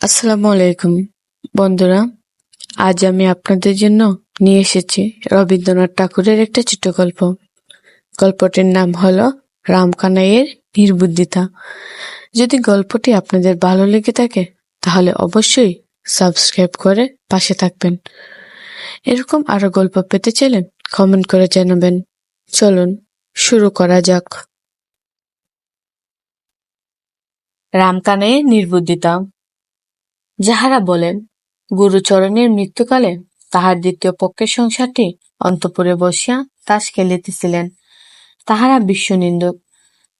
আসসালামু আলাইকুম, বন্ধুরা। আজ আমি আপনাদের জন্য নিয়ে এসেছি রবীন্দ্রনাথ ঠাকুরের একটা ছোট গল্প। গল্পটির নাম হলো রামকানাইয়ের নির্বুদ্ধিতা। যদি গল্পটি আপনাদের ভালো লেগে থাকে, তাহলে অবশ্যই সাবস্ক্রাইব করে পাশে থাকবেন। এরকম আরও গল্প পেতে চাইলেন কমেন্ট করে জানাবেন। চলুন, শুরু করা যাক। রামকানাইয়ের নির্বুদ্ধিতা। যাহারা বলেন, গুরুচরণের মৃত্যুকালে তাহার দ্বিতীয় পক্ষের সংসারটি অন্তপুরে বসিয়া তাস খেলিতেছিলেন। তাহারা বিশ্বনিন্দক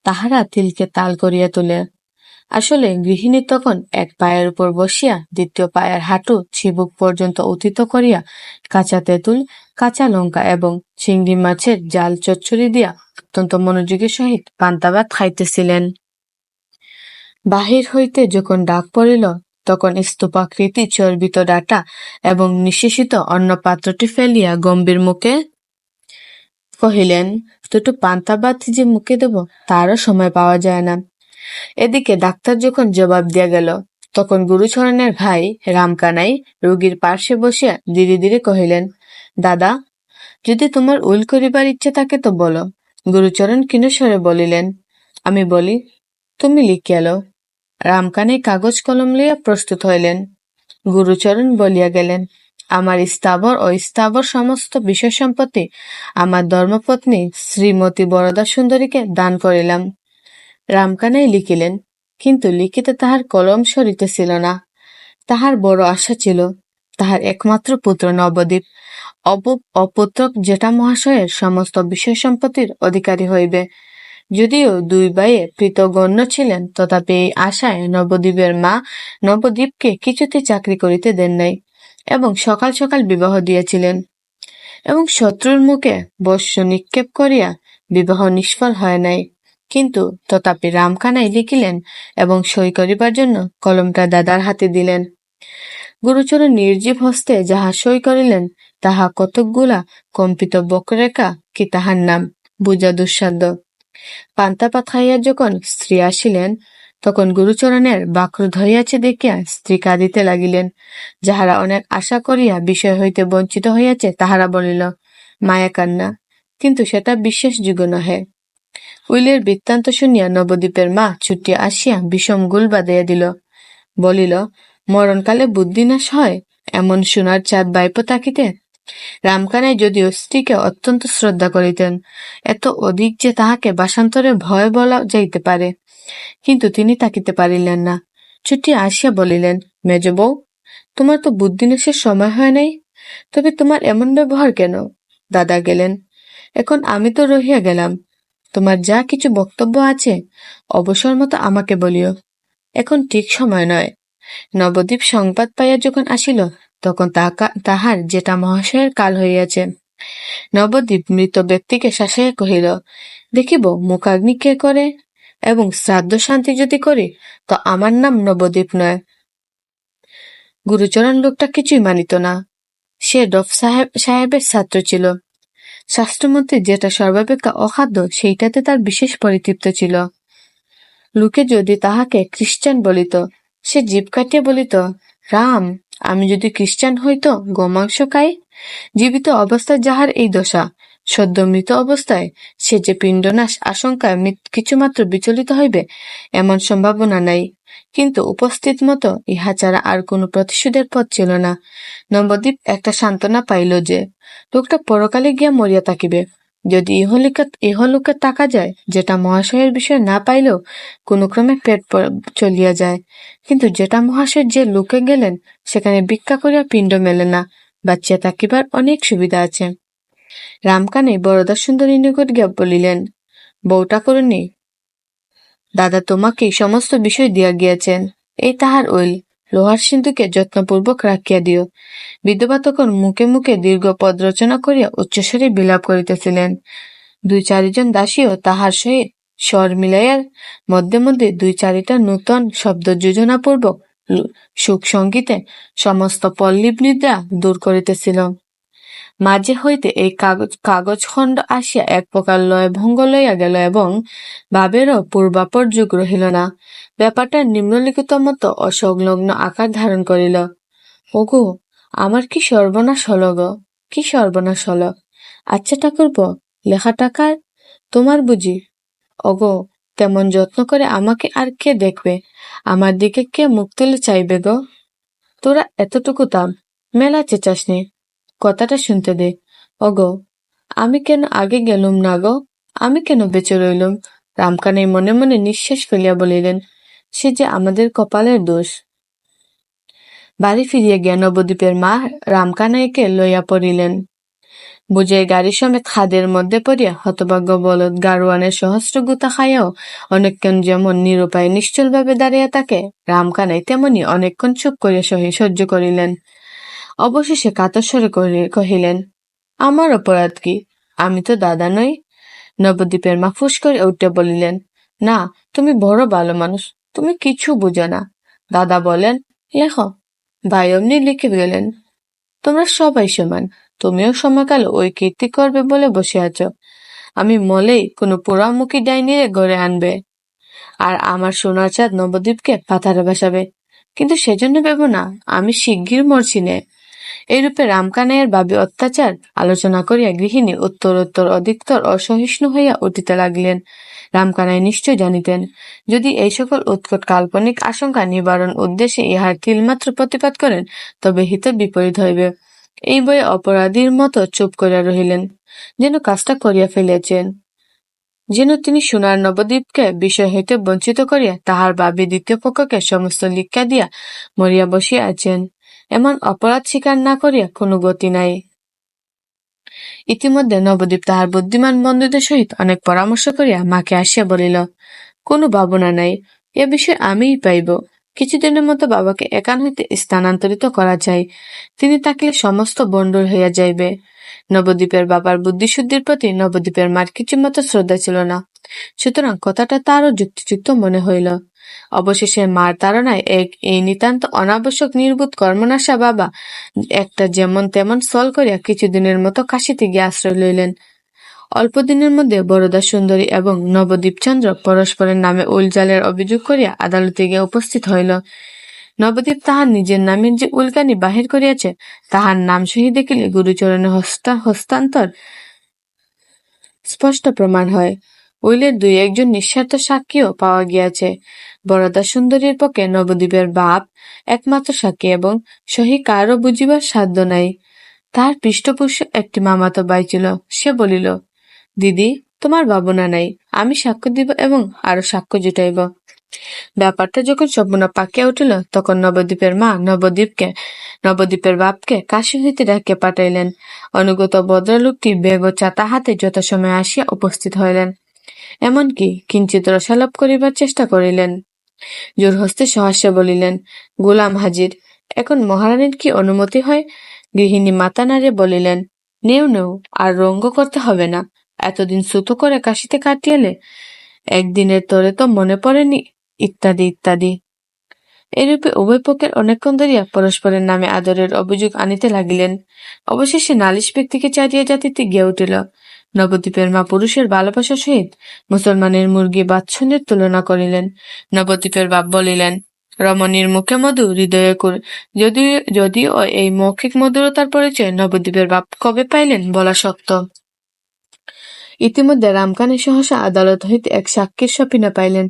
তাহারা তিলকে তাল করিয়া তোলে। আসলে গৃহিণী তখন এক পায়ের উপর বসিয়া দ্বিতীয় পায়ের হাঁটু চিবুক পর্যন্ত উথিত করিয়া কাঁচা তেঁতুল, কাঁচা লঙ্কা এবং চিংড়ি মাছের জাল চচ্চড়ি দিয়া অত্যন্ত মনোযোগের সহিত পান্তাভাত খাইতেছিলেন। বাহির হইতে যখন ডাক পড়িল তখন স্তূপাকৃতি, চর্বিত ডাটা এবং নিঃশেষিত অন্য পাত্রটি ফেলিয়া গম্ভীর মুখে কহিলেন, দুটো পান্তা ভাত যে মুখে দেব, তারও সময় পাওয়া যায় না। এদিকে ডাক্তার যখন জবাব দিয়া গেল, তখন গুরুচরণের ভাই রামকানাই রোগীর পার্শ্বে বসিয়া ধীরে ধীরে কহিলেন, দাদা, যদি তোমার উল করিবার ইচ্ছে থাকে তো বলো। গুরুচরণ কিনস্বরে বলিলেন, আমি বলি, তুমি লিখিয়ালো রামকানে কাগজ কলম লইয়া প্রস্তুত হইলেন। গুরুচরণ বলিয়া গেলেন, আমার স্থাবর ও স্থাবর সমস্ত বিষয় সম্পত্তি আমার ধর্মপত্নী শ্রীমতী বরদা সুন্দরীকে দান করিলাম। রামকানাই লিখিলেন, কিন্তু লিখিতে তাহার কলম সরিতেছিল না। তাহার বড় আশা ছিল, তাহার একমাত্র পুত্র নবদ্বীপ। অপুত্রক জেঠা মহাশয়ের সমস্ত বিষয় সম্পত্তির অধিকারী হইবে। যদিও দুই ভাইয়ে পৃতগণ্য ছিলেন, তথাপি এই আশায় নবদ্বীপের মা নবদ্বীপকে কিছুতে চাকরি করিতে দেন নাই এবং সকাল সকাল বিবাহ দিয়েছিলেন। এবং শত্রুর মুখে বস্য নিক্ষেপ করিয়া বিবাহ নিষ্ফল হয় নাই। কিন্তু তথাপি রামখানাই লিখিলেন এবং সই করিবার জন্য কলমটা দাদার হাতে দিলেন। গুরুচরণ নির্জীব হস্তে যাহা সই করিলেন, তাহা কতকগুলা কম্পিত বক্রেখা কি তাহার নাম? বুঝা দুঃসাধ্য। পান্তা খাইয়া যখন স্ত্রী আসিলেন, তখন গুরুচরণের বাক্রোধ ধরিয়াছে দেখিয়া স্ত্রী কাঁদিতে লাগিলেন। যাহারা অনেক আশা করিয়া বিষয় হইতে বঞ্চিত হইয়াছে, তাহারা বলিল, মায়া কান্না, কিন্তু সেটা বিশ্বাসযোগ্য নহে উইলের বৃত্তান্ত শুনিয়া নবদ্বীপের মা ছুটিয়া আসিয়া বিষম গুল বাঁধাইয়া দিল। বলিল, মরণকালে বুদ্ধিনাশ হয়, এমন সোনার চাঁদ বাইপ তাকিতে রামকানাই যদিও স্ত্রীকে অত্যন্ত শ্রদ্ধা করিতেন, এত অধিক যে তাহাকে বাসান্তরে ভয় বলা যাইতে পারে। কিন্তু তিনি তাকিতে পারিলেন না। ছুটি আসিয়া বলিলেন, মেজ বউ, তোমার তো বুদ্ধিনাশের সময় হয় নাই। তবে তোমার এমন ব্যবহার কেন? দাদা গেলেন, এখন আমি তো রহিয়া গেলাম। তোমার যা কিছু বক্তব্য আছে, অবসর মতো আমাকে বলিও। এখন ঠিক সময় নয়। নবদ্বীপ সংবাদ পাইয়া যখন আসিল তখন তাহার যেটা মহাশয়ের কাল হইয়াছে। নবদ্বীপ মৃত ব্যক্তিকে শাসাইয়া কহিল, দেখিব মুখাগ্নি কে করে? এবং শ্রাদ্ধ শান্তি যদি করি, তো আমার নাম নবদ্বীপ নয়। গুরুচরণ লোকটা কিছুই মানিত না। সে ডফ সাহেব, সাহেবের ছাত্র ছিল। স্বাস্থ্যমন্ত্রী যেটা সর্বাপেক্ষা অখাদ্য, সেইটাতে তার বিশেষ পরিতৃপ্ত ছিল। লোকে যদি তাহাকে খ্রিস্টান বলিত, সে জীব কাটিয়া বলিত, রাম আমি যদি খ্রিস্টান হইতো গোমাংস খাই? জীবিত অবস্থায় যাহার এই দশা সদ্য মৃত অবস্থায় সে যে পিণ্ডনাশ আশঙ্কায় কিছুমাত্র বিচলিত হইবে, এমন সম্ভাবনা নাই। কিন্তু উপস্থিত মতো ইহা ছাড়া আর কোনো প্রতিশোধের পথ ছিল না। নবদ্বীপ একটা সান্ত্বনা পাইল যে, লোকটা পরকালে গিয়া মরিয়া থাকিবে। যদি ইহলিকা, ইহলোকে তাকা যায়, যেটা মহাশয়ের বিষয় না পাইলেও কোনো ক্রমে পেট চলিয়া যায়। কিন্তু যেটা মহাশয় যে লোকে গেলেন, সেখানে ভিক্ষা করিয়া পিণ্ড মেলে না বাচ্চা থাকিবার অনেক সুবিধা আছে। রামকানে বরদা সুন্দরী নিকট গিয়া বলিলেন বউটা করুনি দাদা তোমাকে সমস্ত বিষয় দিয়া গিয়াছেন, এই তাহার ওইল। লোহার সিন্ধুকে যত্নপূর্বক রাখিয়া দিও। বিধবা তখন মুখে মুখে দীর্ঘ পদ রচনা করিয়া উচ্চস্বরে বিলাপ করিতেছিলেন। দুই চারিজন দাসীও তাহার সহিত স্বর মিলাইয়ার মধ্যে মধ্যে দুই চারিটা নূতন শব্দ যোজনাপূর্বক সুখ সঙ্গীতে সমস্ত পল্লীব নিদ্রা দূর করিতেছিল। মাঝে হইতে এই কাগজ কাগজখণ্ড আসিয়া এক প্রকার লয় ভঙ্গ লইয়া গেল এবং ভাবেরও পূর্বাপর যুগ রহিল না। ব্যাপারটা নিম্নলিখিত মতো অসংলগ্ন আকার ধারণ করিল। ওগো, আমার কি সর্বনাশ হল গো? কি সর্বনাশ হল? আচ্ছা ঠাকুরপো, লেখা টাকার? তোমার বুঝি? ওগো, তেমন যত্ন করে আমাকে আর কে দেখবে? আমার দিকে কে মুখ চাইবে গো? তোরা এতটুকু দাম, মেলা চেঁচাস নে। কথাটা শুনতে দে। ওগো, আমি কেন আগে গেলুম না গো? আমি কেন বেঁচে রইলুম? রামকানাই মনে মনে নিঃশ্বাস ফেলিয়া বলিলেন, সে যে আমাদের কপালের দোষ। বাড়ি ফিরিয়া গিয়া নবদ্বীপের মা রামকানাইকে লইয়া পড়িলেন। বুঝে গাড়ি সমেত খাদের মধ্যে পড়িয়া হতভাগ্য বলদ গাড়োয়ানের সহস্র গুতা খাইয়াও অনেকক্ষণ যেমন নিরুপায় নিশ্চলভাবে দাঁড়িয়া থাকে, রামকানাই তেমনি অনেকক্ষণ চুপ করিয়া সহি সহ্য করিলেন। অবশেষে কাতস্বরে কহিলেন, আমার অপরাধ কি? আমি তো দাদা নই? নবদ্বীপের মা ফুস করে উঠে বলিলেন, না, তুমি বড় ভালো মানুষ, তুমি কিছু বুঝো না। দাদা বলেন, লেখো, ভাই অমনি লিখে গেলেন, তোমরা সবাই সমান, তুমিও সময়কাল ওই কীর্তি করবে বলে বসে আছো। আমি মলেই কোনো পোড়ামুখী ডাইনিরে গড়ে আনবে। আর আমার সোনার চাঁদ নবদ্বীপকে পাথারে বসাবে। কিন্তু সেজন্য ভেব না, আমি শিগগির মরছি নে। এইরূপে রামকানাইয়ের বাবে অত্যাচার আলোচনা করিয়া গৃহিণী উত্তরোত্তর অধিকতর অসহিষ্ণু হইয়া উঠিতে লাগিলেন। রামকানাই নিশ্চয় জানিতেন, যদি এই সকল উৎকট কাল্পনিক আশঙ্কা নিবারণ উদ্দেশ্যে ইহার তিলমাত্র প্রতিপাদ করেন, তবে হিত বিপরীত হইবে এই বই অপরাধীর মতো চুপ করিয়া রহিলেন, যেন কাজটা করিয়া ফেলিয়াছেন। যেন তিনি সোনার নবদ্বীপকে বিষয় হইতে বঞ্চিত করিয়া তাহার বাবি দ্বিতীয় পক্ষকে সমস্ত লিখা দিয়া মরিয়া বসিয়া আছেন। এমন অপরাধ স্বীকার না করিয়া কোনো গতি নাই। ইতিমধ্যে নবদ্বীপ তাহার বুদ্ধিমান বন্ধুদের সহিত অনেক পরামর্শ করিয়া মাকে আসিয়া বলিল, কোনো ভাবনা নাই, এ বিষয়ে আমিই পাইব। কিছুদিনের মতো বাবাকে একান হইতে স্থানান্তরিত করা যায়। তিনি থাকিলে সমস্ত বন্ডর হইয়া যাইবে। নবদ্বীপের বাবার বুদ্ধিশুদ্ধির প্রতি নবদ্বীপের মার মতো শ্রদ্ধা ছিল না। সুতরাং কথাটা তারও যুক্তিযুক্ত মনে হইল। অবশেষে মার তাড়নায় এক এই নিতান্ত অনাবশ্যক নির্বুত কর্মনাশা বাবা একটা যেমন তেমন সল করিয়া কিছুদিনের মতো কাশিতে গিয়ে আশ্রয় লইলেন। অল্পদিনের মধ্যে বরদা সুন্দরী এবং নবদ্বীপচন্দ্র পরস্পরের নামে উলজালের অভিযোগ করিয়া আদালতে গিয়া উপস্থিত হইল। নবদ্বীপ তাহার নিজের নামের যে উল্কানি বাহির করিয়াছে, তাহার নাম সহি দেখিলে গুরুচরণে হস্তা হস্তান্তর স্পষ্ট প্রমাণ হয়। উইলের দুই একজন নিঃস্বার্থ সাক্ষীও পাওয়া গিয়াছে। বরদা সুন্দরীর পক্ষে নবদ্বীপের বাপ একমাত্র সাক্ষী এবং সহি কারও বুঝিবার সাধ্য নাই। তাহার পৃষ্ঠপোষ একটি মামাতো বাই ছিল। সে বলিল, দিদি, তোমার ভাবনা নাই। আমি সাক্ষ্য দিব এবং আরও সাক্ষ্য জুটাইব। ব্যাপারটা যখন সম্পূর্ণ পাকিয়া উঠিল, তখন নবদ্বীপের মা নবদ্বীপকে, নবদ্বীপের বাপকে কাশি হইতে ডাকিয়া পাঠাইলেন। অনুগত ভদ্রলোকটি বেগ চাতা হাতে যথাসময়ে আসিয়া উপস্থিত হইলেন। এমনকি কিঞ্চিত রসালাপ করিবার চেষ্টা করিলেন। জোর হস্তে সহাস্যে বলিলেন, গোলাম হাজির, এখন মহারানীর কি অনুমতি হয়? গৃহিণী মাতা নাড়ে বলিলেন, নেও নেও, আর রঙ্গ করতে হবে না, এতদিন সুতো করে কাশিতে কাটিয়েলে, একদিনের তরে তো মনে পড়েনি, ইত্যাদি ইত্যাদি। এরূপে উভয় পক্ষের অনেকক্ষণ ধরিয়া পরস্পরের নামে আদরের অভিযোগ আনিতে লাগিলেন। অবশেষে নালিশ ব্যক্তিকে চারিয়া জাতিতে গিয়া উঠিল। নবদ্বীপের মা পুরুষের ভালোবাসার সহিত মুসলমানের মুরগি বাচ্ছন্দের তুলনা করিলেন। নবদ্বীপের বাপ বলিলেন, রমণীর মুখে মধু, হৃদয়ে যদিও যদিও এই মৌখিক মধুরতার পরিচয় নবদ্বীপের বাপ কবে পাইলেন বলা শক্ত ইতিমধ্যে রামকানে সহসা আদালত হইতে এক সাক্ষীর সপিনা পাইলেন।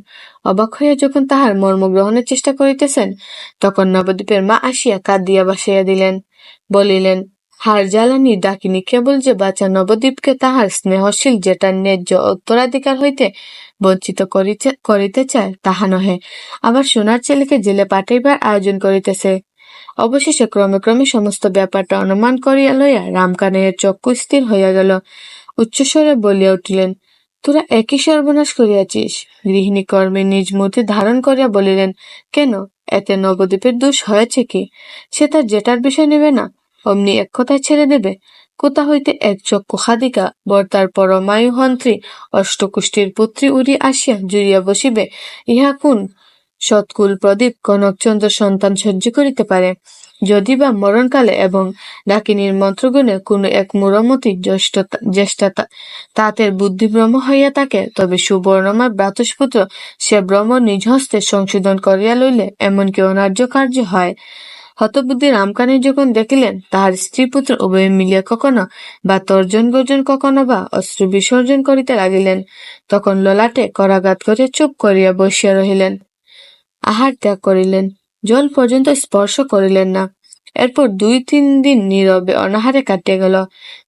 অবাক হইয়া যখন তাহার মর্ম গ্রহণের চেষ্টা করিতেছেন, তখন নবদ্বীপের মা আসিয়া কাঁদিয়া বাসাইয়া দিলেন, বলিলেন হার জ্বালানি ডাকিনি কেবল যে বাচ্চা নবদ্বীপকে তাহার স্নেহশীল যেটার ন্যায্য উত্তরাধিকার হইতে বঞ্চিত করিতে চায়, তাহা নহে। আবার সোনার ছেলেকে জেলে পাঠাইবার আয়োজন করিতেছে। অবশেষে ক্রমে ক্রমে সমস্ত ব্যাপারটা অনুমান করিয়া লইয়া রামকানের চক্ষু স্থির হইয়া গেল। উচ্চস্বরে বলিয়া উঠিলেন, তোরা একই সর্বনাশ করিয়াছিস। গৃহিণী কর্মে নিজ মূর্তি ধারণ করিয়া বলিলেন, কেন? এতে নবদ্বীপের দোষ হয়েছে কি? সে তার জেটার বিষয় নেবে না। অমনি এক কথায় ছেড়ে দেবে। কোথা হইতে এক চক্ষু খাদিকা বর্তার পরমায়ু হন্ত্রী অষ্টকুষ্ঠীর পুত্রী উড়ি আসিয়া জুড়িয়া বসিবে। ইহা কোন? সৎকুল প্রদীপ কনকচন্দ্র সন্তান সহ্য করিতে পারে। যদি বা মরণকালে এবং ডাকিনীর মন্ত্রগুণে কোনো এক মুরমতি জ্যেষ্ঠা তাঁতের বুদ্ধিভ্রম হইয়া থাকে, তবে সুবর্ণময় ভ্রাতুষ্পুত্র সে ভ্রম নিজ হস্তে সংশোধন করিয়া লইলে এমনকি অনার্য কার্য হয়। হতবুদ্ধি রামকানি যখন দেখিলেন, তাহার স্ত্রী পুত্র উভয় মিলিয়া কখনো বা তর্জন গর্জন কখনো বা অস্ত্র বিসর্জন করিতে লাগিলেন, তখন ললাটে করাঘাত করে চুপ করিয়া বসিয়া রহিলেন। আহার ত্যাগ করিলেন, জল পর্যন্ত স্পর্শ করিলেন না। এরপর দুই তিন দিন নীরবে অনাহারে কাটিয়া গেল।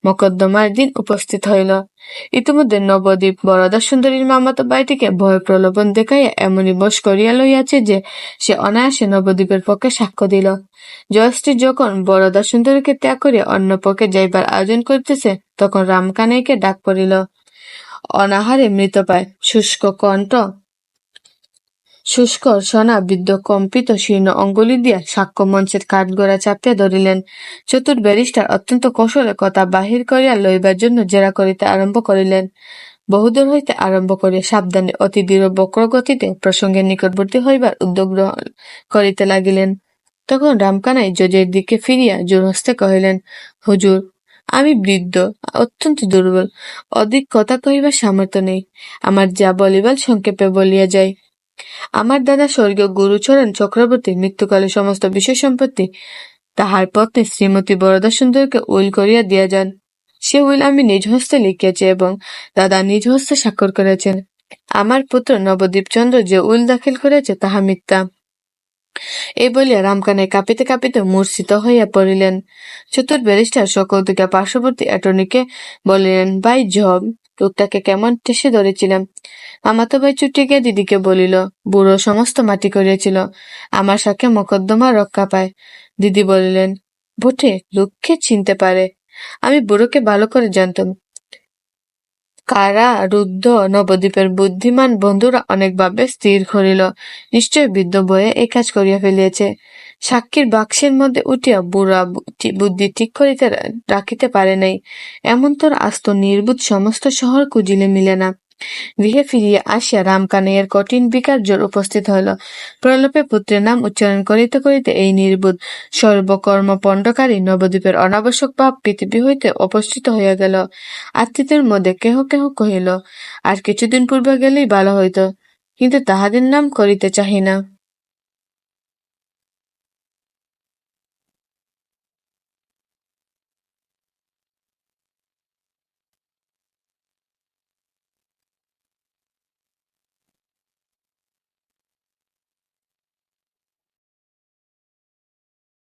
মকদ্দমার দিন উপস্থিত হইল। ইতিমধ্যে নবদ্বীপ বরদা সুন্দরীর মামাতো বাড়িটিকে ভয় প্রলোভন দেখাইয়া এমনই বস করিয়া লইয়াছে যে, সে অনায়াসে নবদ্বীপের পক্ষে সাক্ষ্য দিল। জয়শ্রী যখন বরদা সুন্দরীকে ত্যাগ করিয়া অন্য পক্ষে যাইবার আয়োজন করিতেছে, তখন রামকানাইকে ডাক পড়িল, অনাহারে মৃত পায়, শুষ্ক কণ্ঠ শুষ্ক বৃদ্ধ, কম্পিত, শীর্ণ অঙ্গুলি দিয়া সাক্ষ্য মঞ্চের কাঠগড়া চাপিয়া ধরিলেন। চতুর ব্যারিস্টার অত্যন্ত কৌশলে কথা বাহির করিয়া লইবার জন্য জেরা করিতে আরম্ভ করিলেন। বহুদূর হইতে আরম্ভ করিয়া সাবধানে অতি দৃঢ় বক্রগতিতে প্রসঙ্গের নিকটবর্তী হইবার উদ্যোগ গ্রহণ করিতে লাগিলেন। তখন রামকানাই জজের দিকে ফিরিয়া জোর হস্তে কহিলেন, হুজুর, আমি বৃদ্ধ, অত্যন্ত দুর্বল। অধিক কথা কহিবার সামর্থ্য নেই। আমার যা বলিবার সংক্ষেপে বলিয়া যায় আমার দাদা স্বর্গীয় গুরুচরণ চক্রবর্তীর মৃত্যুকালে সমস্ত বিষয় সম্পত্তি তাহার পত্নী শ্রীমতী বরদা সুন্দরকে উইল করিয়া দিয়া যান। সে উইল আমি নিজ হস্তে লিখিয়াছি এবং দাদা নিজ হস্তে স্বাক্ষর করেছেন। আমার পুত্র নবদ্বীপচন্দ্র যে উইল দাখিল করেছে তাহা মিথ্যা। এই বলিয়া রামকানে কাঁপিতে কাঁপিতে মূর্ছিত হইয়া পড়িলেন। চতুর ব্যারিস্টার সকল দিকে পার্শ্ববর্তী অ্যাটর্নিকে বলিলেন, ভাই জব লোকটাকে কেমন টেসে ধরেছিলাম। মামাতো ভাই ছুটে গিয়ে দিদিকে বলিল, বুড়ো সমস্ত মাটি করিয়াছিল, আমার সাথে মকদ্দমা রক্ষা পায়। দিদি বলিলেন, বটে, লোককে চিনতে পারে। আমি বুড়োকে ভালো করে জানতাম। কারা রুদ্ধ নবদ্বীপের বুদ্ধিমান বন্ধুরা অনেকভাবে স্থির করিল। নিশ্চয় বৃদ্ধ বয়ে এই কাজ করিয়া ফেলিয়াছে। সাক্ষীর বাক্সের মধ্যে উঠিয়া বুড়া বুদ্ধি ঠিক করিতে, রাখিতে পারে নাই। এমন তোর আস্ত নির্বুধ সমস্ত শহর কুজিলে মিলে না। গৃহে ফিরিয়া আসিয়া রামকানাইয়ের কঠিন বিকার জোর উপস্থিত হইল। প্রলোপে পুত্রের নাম উচ্চারণ করিতে করিতে এই নির্বুধ সর্বকর্ম পণ্ডকারী নবদ্বীপের অনাবশ্যক ভাব পৃথিবী হইতে উপস্থিত হইয়া গেল। আত্মীয়দের মধ্যে কেহ কেহ কহিল, আর কিছুদিন পূর্বে গেলেই ভালো হইত, কিন্তু তাহাদের নাম করিতে চাহি না।